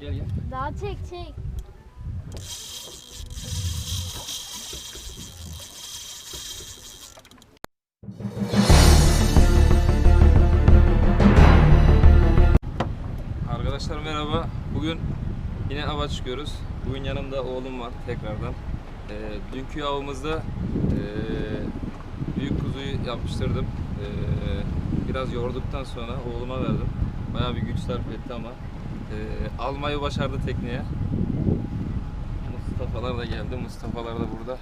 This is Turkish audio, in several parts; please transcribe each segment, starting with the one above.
Gel gel. Daha çek çek. Arkadaşlar merhaba. Bugün yine ava çıkıyoruz. Bugün yanımda oğlum var tekrardan. Ee, dünkü avımızda ee, büyük kuzuyu yapıştırdım. Ee, biraz yorduktan sonra oğluma verdim. Bayağı bir güç sarf etti ama ee, almayı başardı tekneye. Mustafa'lar da geldi. Mustafa'lar da burada.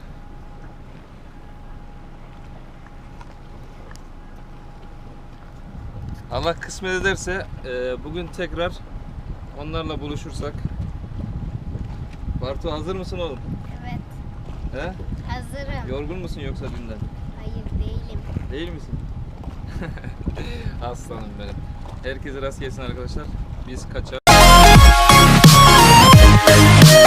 Allah kısmet ederse e, bugün tekrar onlarla buluşursak. Bartu hazır mısın oğlum? Evet. He? Hazırım. Yorgun musun yoksa dünden? Hayır değilim. Değil misin? Aslanım benim. Herkese rast gelsin arkadaşlar. Biz kaçar. Thank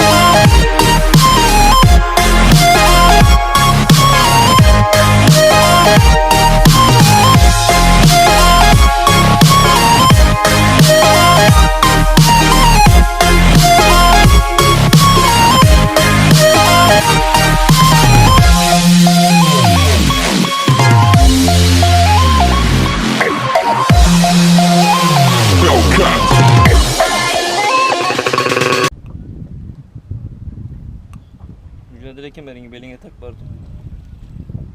Mücadele kemerini beline tak Bartu.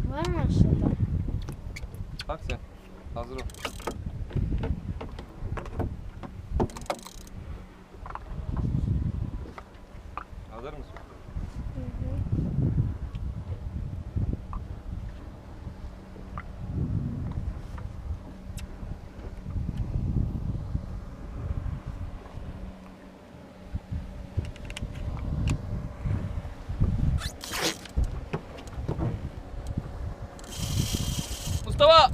Var mı aşağıda? Bak sen. Hazır ol. Hazır mısın? フトは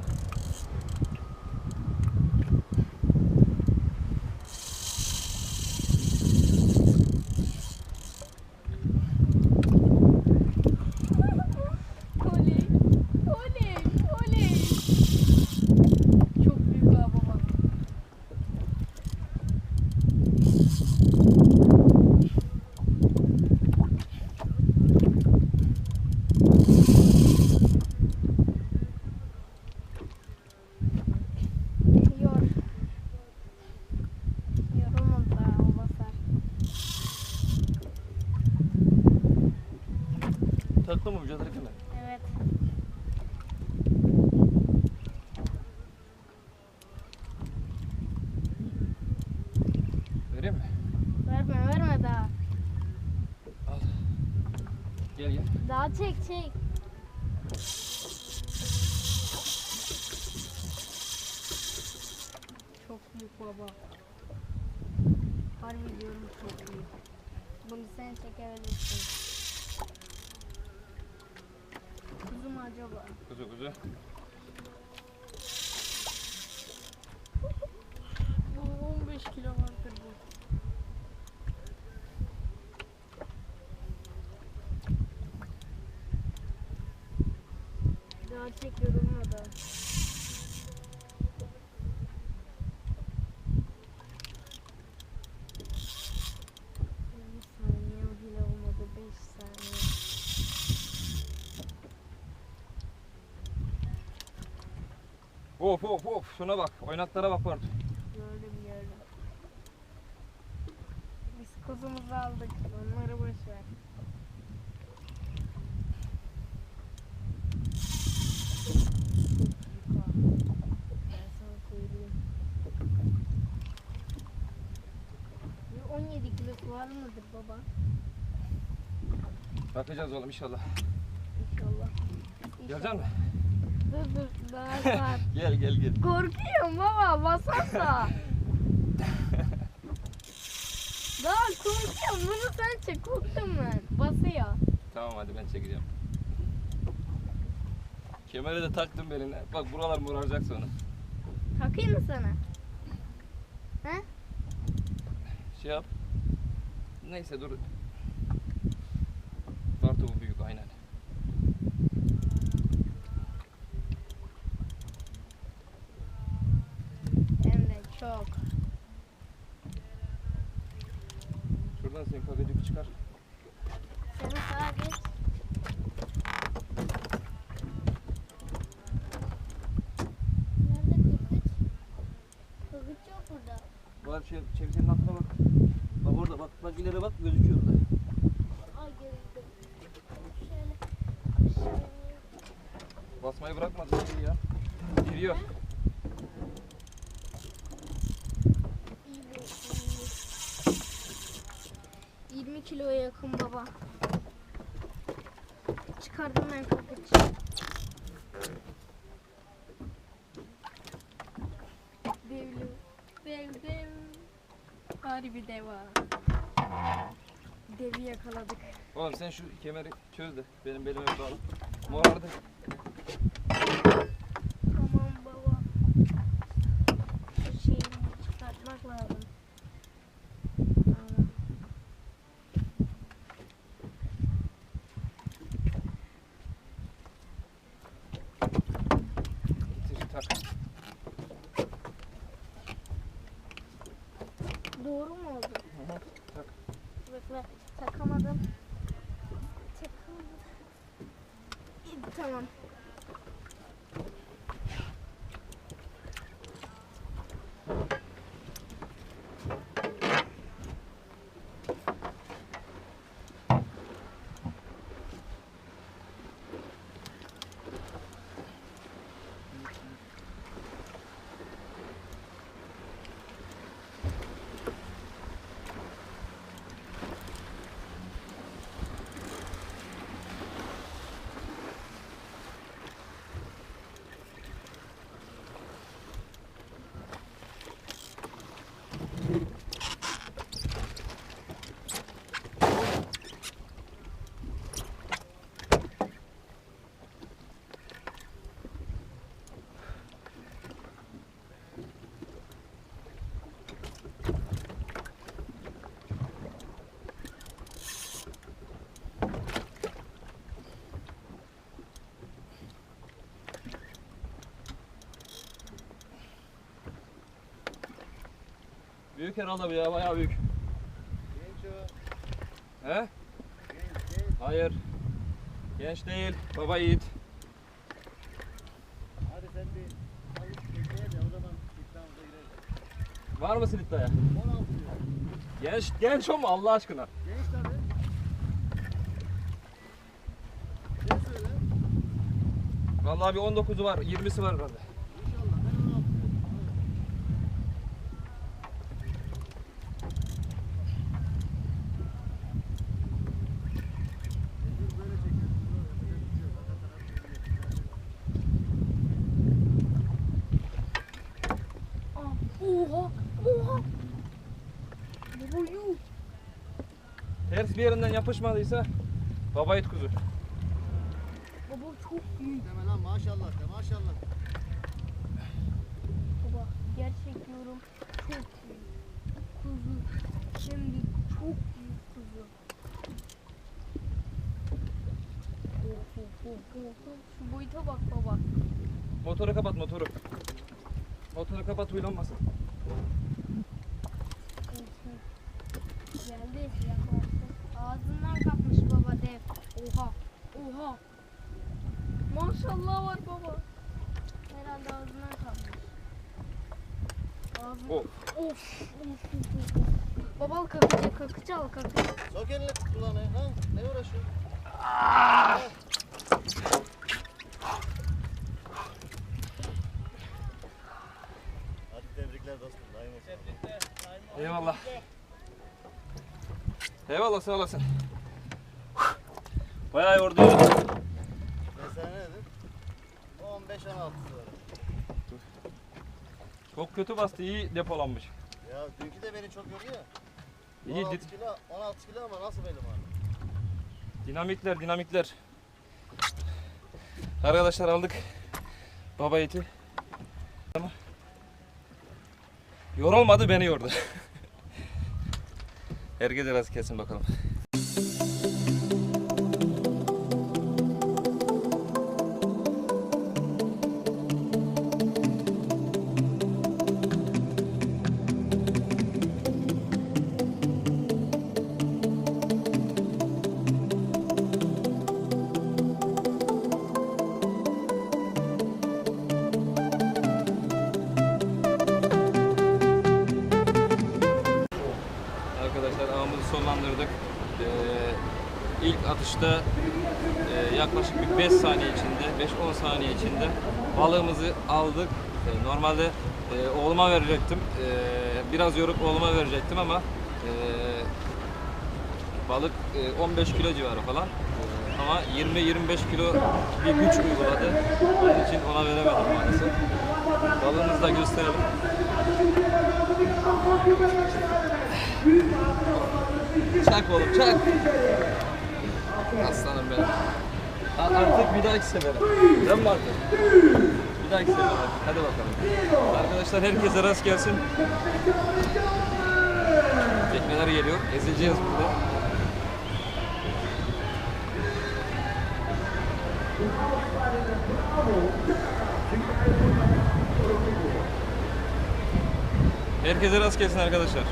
Taktın mı mücadele? Evet. Vereyim mi? Verme verme daha. Al. Gel gel. Daha çek çek. Çok büyük baba. Harbi diyorum çok büyük. Bunu sen çekebilirsin. Kuzu mu acaba? Kuzu kuzu. Bu 15 kilo vardır bu. Daha çek yorulmadı. Bir saniye bile olmadı. 5 saniye. Of of of şuna bak. Oynaklara bak Bartu. Gördüm gördüm. Biz kuzumuzu aldık. Onları boş ver. Ben sana söyleyeyim. Bir 17 kilosu var mıdır baba? Bakacağız oğlum inşallah. İnşallah. Gelecek mi? Dur dur. Gel gel gel. Korkuyorum baba basarsa. Daha korkuyorum bunu sen çek korktum ben. Basıyor. Tamam hadi ben çekeceğim. Kemeri de taktım beline. Bak buralar moraracak sonra. Takayım mı sana? He? Şey yap. Neyse dur. Bartu bu büyük aynen. Hem de çok. Oradan sen kakacık çıkar. Sen sağa geç. Nerede kırkıç? Kırkıç yok burada. Var şey, çevrenin altına bak. Bak orada bak, bak ileri bak gözüküyor orada. Ay gerildim. Şöyle ineyim. Basmayı bırakma ya. Giriyor. İyi bu. iyi. 20 kiloya yakın baba. Çıkardım ben kırkıç. Devli. Dev dev. Harbi deva. Devi yakaladık. Oğlum sen şu kemeri çöz de benim belime bağla. Morardı. Tamam baba. Şu şeyini çıkartmak lazım. Tamam. Getir tak. Doğru mu oldu? Hı hı, tak. Bekle takamadım. Takamadım. İyi, Tamam. Büyük herhalde bu ya bayağı büyük. Genç o. He? Genç, genç. Hayır. Genç değil. Baba yiğit. Hadi sen bir alıp tekneye de o zaman iddiamıza gireriz. Var mısın iddiaya? 16 diyor. Genç, genç o mu Allah aşkına? Genç tabii. Vallahi bir 19'u var, 20'si var herhalde. İnşallah ben 16 diyorum. Mecbur böyle çekiyorsun. Yapacak bir şey yok. Arka taraf geliyor. Aa, Oha! Oha! Baba yuh! Ters bir yerinden yapışmadıysa baba yiğit kuzu. Baba çok büyük. Deme lan maşallah de maşallah. Baba gerçek diyorum çok büyük. Kuzu. Şimdi çok büyük kuzu. Of of of of. of. Şu boyuta bak baba. Motoru kapat motoru. Motoru kapat huylanmasın. Geldi yaklaştı. Ağzından kapmış baba dev. Oha. Oha. Maşallah var baba. Herhalde ağzından kapmış. Ağzından. Of. Of, of. Babal kakıcı, kakıcı al kakıcı. Sok elini kulağına. Ha? Ne uğraşıyorsun? Hadi Eyvallah sağ olasın. Bayağı yordu ya. Ben sana ne dedim? 15-16 sonra. Çok kötü bastı, iyi depolanmış. Ya dünkü de beni çok yordu ya. İyi 16 di- kilo, 16 kilo ama nasıl benim abi? dinamikler, dinamikler. Arkadaşlar aldık baba eti. Ama yorulmadı beni yordu. Herkes biraz kesin bakalım. İlk atışta e, yaklaşık bir 5 saniye içinde, 5-10 saniye içinde balığımızı aldık. E, normalde e, oğluma verecektim. E, biraz yorup oğluma verecektim ama e, balık e, 15 kilo civarı falan. E, ama 20-25 kilo bir güç uyguladı. Onun için ona veremedim maalesef. Balığımızı da gösterelim. Çak oğlum çak. Aslanım benim. Artık bir dahaki sefere. Değil mi artık? Bir dahaki sefere. Hadi bakalım. Arkadaşlar herkese rast gelsin. Tekneler geliyor. Ezileceğiz burada. Herkese rast gelsin arkadaşlar.